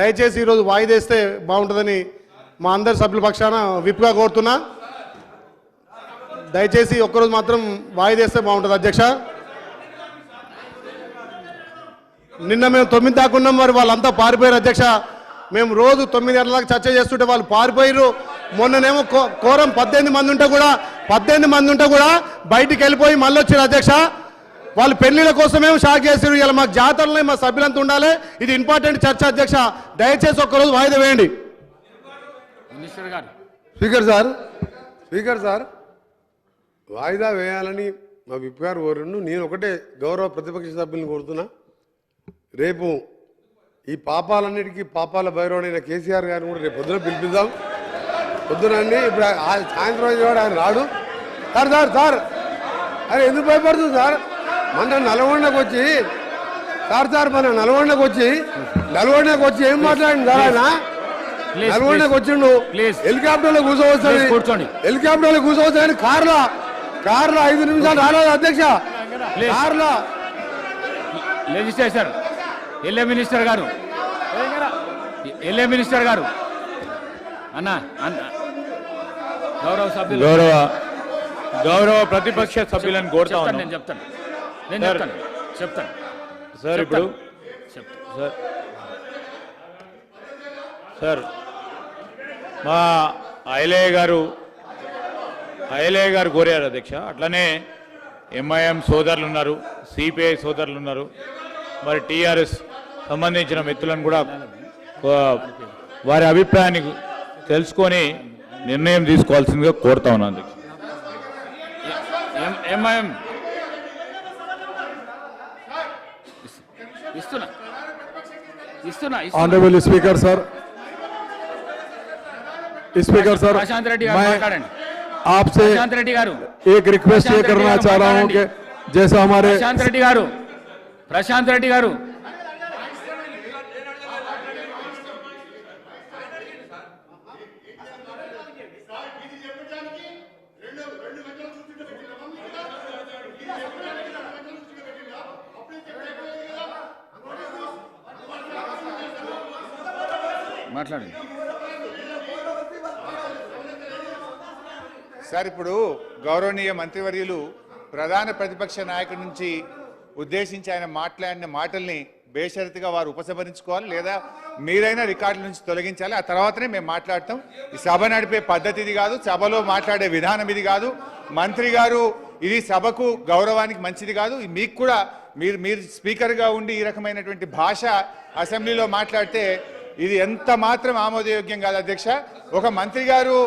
దయచేసి ఈరోజు వాయిదేస్తే బాగుంటుందని మా అందరి సభ్యుల పక్షాన విప్గా కోరుతున్నా. దయచేసి ఒక్కరోజు మాత్రం వాయిదేస్తే బాగుంటుంది అధ్యక్ష. నిన్న మేము తొమ్మిది దాకా ఉన్నాం మరి వాళ్ళంతా పారిపోయారు అధ్యక్ష. మేము రోజు తొమ్మిది గంటలకు చర్చ చేస్తుంటే వాళ్ళు పారిపోయారు మొన్ననేమో కో- కోరం పద్దెనిమిది మంది ఉంటే కూడా పద్దెనిమిది మంది ఉంటే కూడా బయటికి వెళ్ళిపోయి మళ్ళీ వచ్చారు అధ్యక్ష. వాళ్ళు పెళ్ళిళ్ళ కోసమేమో షాక్ చేసారు ఇలా మాకు జాతరలో మా సభ్యులంతా ఉండాలి. ఇది ఇంపార్టెంట్ చర్చ అధ్యక్ష. దయచేసి ఒక్కరోజు వాయిదా వేయండి. మినిస్టర్ గారు. స్పీకర్ సార్ స్పీకర్ సార్ వాయిదా వేయాలని మా విప్ గారు కోరిండు. నేను ఒకటే గౌరవ ప్రతిపక్ష సభ్యులను కోరుతున్నా. రేపు ఈ పాపాలన్నిటికీ పాపాల భైరవుడైన కేసీఆర్ గారిని కూడా రేపు పొద్దున పిలిపిద్దాం. పొద్దున అండి ఇప్పుడు ఆ- సాయంత్రం కూడా ఆయన రాడు. Sir sir sir. అరే ఎందుకు భయపడుతుంది సార్? మన నల్గొండకు వచ్చి సార్ సార్ మన నల్గొండకు వచ్చి నల్గొండకు వచ్చి ఏం మాట్లాడింది సార్ ఆయన నల్గొండకు. వచ్చిండు Please. హెలికాప్టర్లో కూర్చోవస్తుంది Please, కూర్చోండి. హెలికాప్టర్లో కూర్చోవచ్చు కార్లో కార్లో ఐదు నిమిషాలు రాలేదు అధ్యక్ష. కార్లో లెజిస్లేచర్ ఎల్ఏ మినిస్టర్ గారు ఎల్ఏ మినిస్టర్ గారు అన్న గౌరవ సభ్యులు గౌరవ గౌరవ ప్రతిపక్ష సభ్యులను కోరుతా నేను చెప్తాను నేను. చెప్తాను చెప్తాను. సార్ ఇప్పుడు సార్. సార్ మా ఐలయ్య గారు ఐలయ్య గారు కోరారు అధ్యక్ష. అట్లనే ఎంఐఎం సోదరులు ఉన్నారు సిపిఐ సోదరులు ఉన్నారు. మరి టీఆర్ఎస్ సంబంధించిన మిత్రులను కూడా వారి అభిప్రాయాన్ని తెలుసుకొని నిర్ణయం తీసుకోవాల్సిందిగా కోరుతా ఉన్నాను MIM honourable speaker honourable speaker sir speaker sir Prashanth Reddy garu మాట్లాడండి. आपसे प्रशांत रेड्डी गारू एक रिक्वेस्ट ये करना चाह रहा हूँ कि जैसा हमारे प्रशांत रेड्डी गारू प्रशांत रेड्डी गारू మాట్లాడండి. సార్ ఇప్పుడు గౌరవనీయ మంత్రివర్యులు ప్రధాన ప్రతిపక్ష నాయకుడి నుంచి ఉద్దేశించి ఆయన మాట్లాడిన మాటల్ని బేషరతుగా వారు ఉపసంహరించుకోవాలి లేదా మీరైనా రికార్డుల నుంచి తొలగించాలి. ఆ తర్వాతనే మేము మాట్లాడతాం. ఈ సభ నడిపే పద్ధతి ఇది కాదు. సభలో మాట్లాడే విధానం ఇది కాదు. మంత్రి గారు ఇది సభకు గౌరవానికి మంచిది కాదు. మీకు కూడా మీరు మీరు స్పీకర్గా ఉండి ఈ రకమైనటువంటి భాష అసెంబ్లీలో మాట్లాడితే ఇది ఎంత మాత్రం ఆమోదయోగ్యం కాదు అధ్యక్ష. ఒక మంత్రి గారు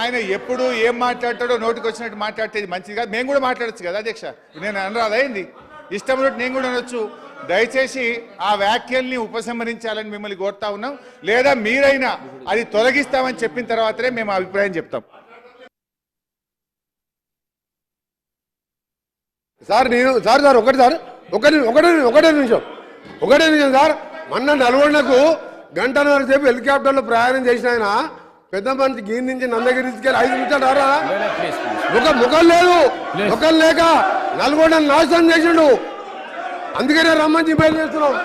ఆయన ఎప్పుడు ఏం మాట్లాడతాడో నోటికి వచ్చినట్టు మాట్లాడితే ఇది మంచిది కాదు. మేము కూడా మాట్లాడొచ్చు కదా అధ్యక్ష. నేను అనరాదైంది ఇష్టం ఉన్నట్టు నేను కూడా అనొచ్చు. దయచేసి ఆ వ్యాఖ్యల్ని ఉపసంహరించాలని మిమ్మల్ని కోరుతా ఉన్నాం. లేదా మీరైనా అది తొలగిస్తామని చెప్పిన తర్వాతనే మేము అభిప్రాయం చెప్తాం. సార్ నేను సార్ సార్ ఒకటి సార్. ఒకటి ఒకటే ఒకటే నిమిషం. ఒకటే నిమిషం సార్. మొన్న నల్గొండకు గంటన్నర సేపు హెలికాప్టర్లో ప్రయాణం చేసిన ఆయన పెద్ద మనిషి గీర్ నుంచి నందగిరి తీసుకెళ్ళి ఐదు నిమిషాలు రారా? ప్లీజ్ ముఖం లేదు. ముఖం లేక నల్గొండ నాశనం చేసిండు. అందుకనే రమ్మని చెప్పి చేస్తున్నాం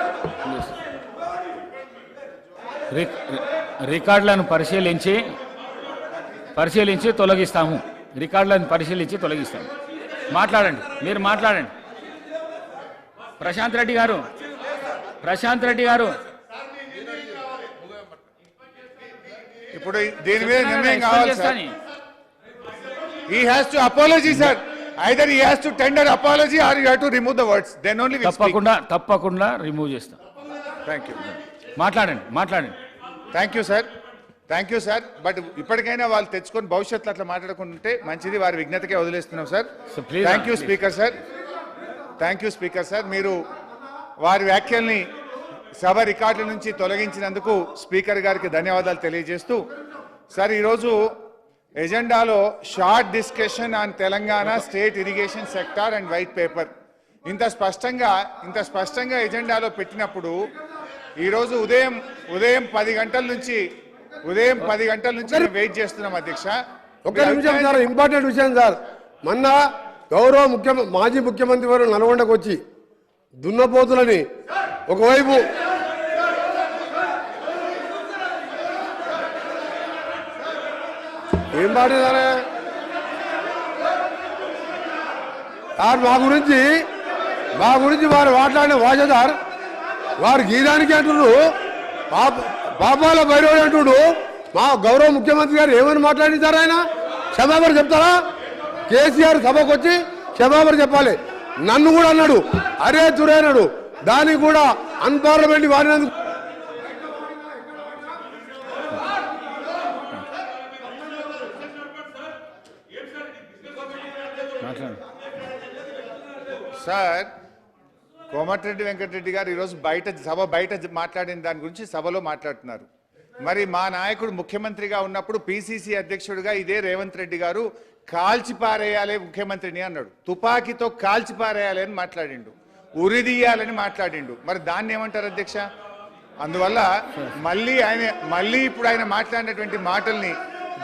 రికార్డులను పరిశీలించి పరిశీలించి తొలగిస్తాము. రికార్డులను పరిశీలించి తొలగిస్తాము. మాట్లాడండి మీరు మాట్లాడండి. ప్రశాంత్ రెడ్డి గారు ప్రశాంత్ రెడ్డి గారు. ఇప్పుడు దీని మీద నిర్ణయం కావాలి sir apology, sir. Either he has to tender apology or you have to remove the words. Then only we speak. తప్పకుండా తప్పకుండా రిమూవ్ చేస్తాం Thank you. మాట్లాడండి మాట్లాడండి thank you sir thank you sir but ఇప్పటికైనా వాళ్ళు తెచ్చుకొని భవిష్యత్తులో అట్లా మాట్లాడకుండా ఉంటే మంచిది వారి విజ్ఞతకే వదిలేస్తున్నాం sir thank you. Speaker sir thank you speaker sir మీరు వారి వ్యాఖ్యల్ని సభ రికార్డుల నుంచి తొలగించినందుకు స్పీకర్ గారికి ధన్యవాదాలు తెలియజేస్తూ సార్ ఈరోజు ఎజెండాలో short discussion on Telangana state irrigation sector and white paper. ఇంత స్పష్టంగా ఇంత స్పష్టంగా ఎజెండాలో పెట్టినప్పుడు ఈరోజు ఉదయం ఉదయం పది గంటల నుంచి ఉదయం పది గంటల నుంచి వెయిట్ చేస్తున్నాం అధ్యక్ష. ఒక్క నిమిషం సార్ ఇంపార్టెంట్ విషయం సార్. మొన్న గౌరవ ముఖ్య మాజీ ముఖ్యమంత్రి వారు నల్గొండకు వచ్చి దున్నపోతులని ఒకవైపు ఏం పాడేదారే సార్ మా గురించి మా గురించి వారు మాట్లాడిన వాజదార్ వారు గీదానికి అంటుడు పాప పాపాల భైరవుడు అంటుడు మా గౌరవ ముఖ్యమంత్రి గారు ఏమని మాట్లాడించారు ఆయన? క్షమాపణ చెప్తారా? కేసీఆర్ సభకు వచ్చి క్షమాపణ చెప్పాలి. నన్ను కూడా అన్నాడు. అరే తురే అన్నాడు. దానికి కూడా అన్పార్లమెంట్ వారినందుకు సార్ కోమటిరెడ్డి వెంకటరెడ్డి గారు ఈరోజు బయట సభ బయట మాట్లాడిన దాని గురించి సభలో మాట్లాడుతున్నారు. మరి మా నాయకుడు ముఖ్యమంత్రిగా ఉన్నప్పుడు పిసిసి అధ్యక్షుడిగా ఇదే రేవంత్ రెడ్డి గారు కాల్చిపారేయాలి ముఖ్యమంత్రిని అన్నాడు. తుపాకీతో కాల్చిపారేయాలి అని మాట్లాడిండు. ఉరిదీయాలని మాట్లాడిండు. మరి దాన్ని ఏమంటారు అధ్యక్ష? అందువల్ల మళ్ళీ ఆయన మళ్ళీ ఇప్పుడు ఆయన మాట్లాడినటువంటి మాటల్ని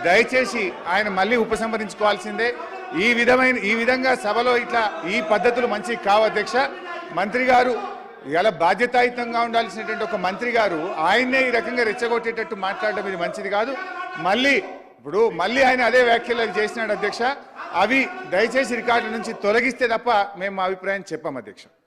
దయచేసి ఆయన మళ్ళీ ఉపసంహరించుకోవాల్సిందే. ఈ విధమైన ఈ విధంగా సభలో ఇట్లా ఈ పద్ధతులు మంచి కావు అధ్యక్ష. మంత్రి గారు ఇలా బాధ్యతాయుతంగా ఉండాల్సినటువంటి ఒక మంత్రి గారు ఆయన్నే ఈ రకంగా రెచ్చగొట్టేటట్టు మాట్లాడడం ఇది మంచిది కాదు. మళ్ళీ ఇప్పుడు మళ్ళీ ఆయన అదే వ్యాఖ్యలు చేసినాడు అధ్యక్ష. అవి దయచేసి రికార్డుల నుంచి తొలగిస్తే తప్ప మేము మా అభిప్రాయం చెప్పాం అధ్యక్ష.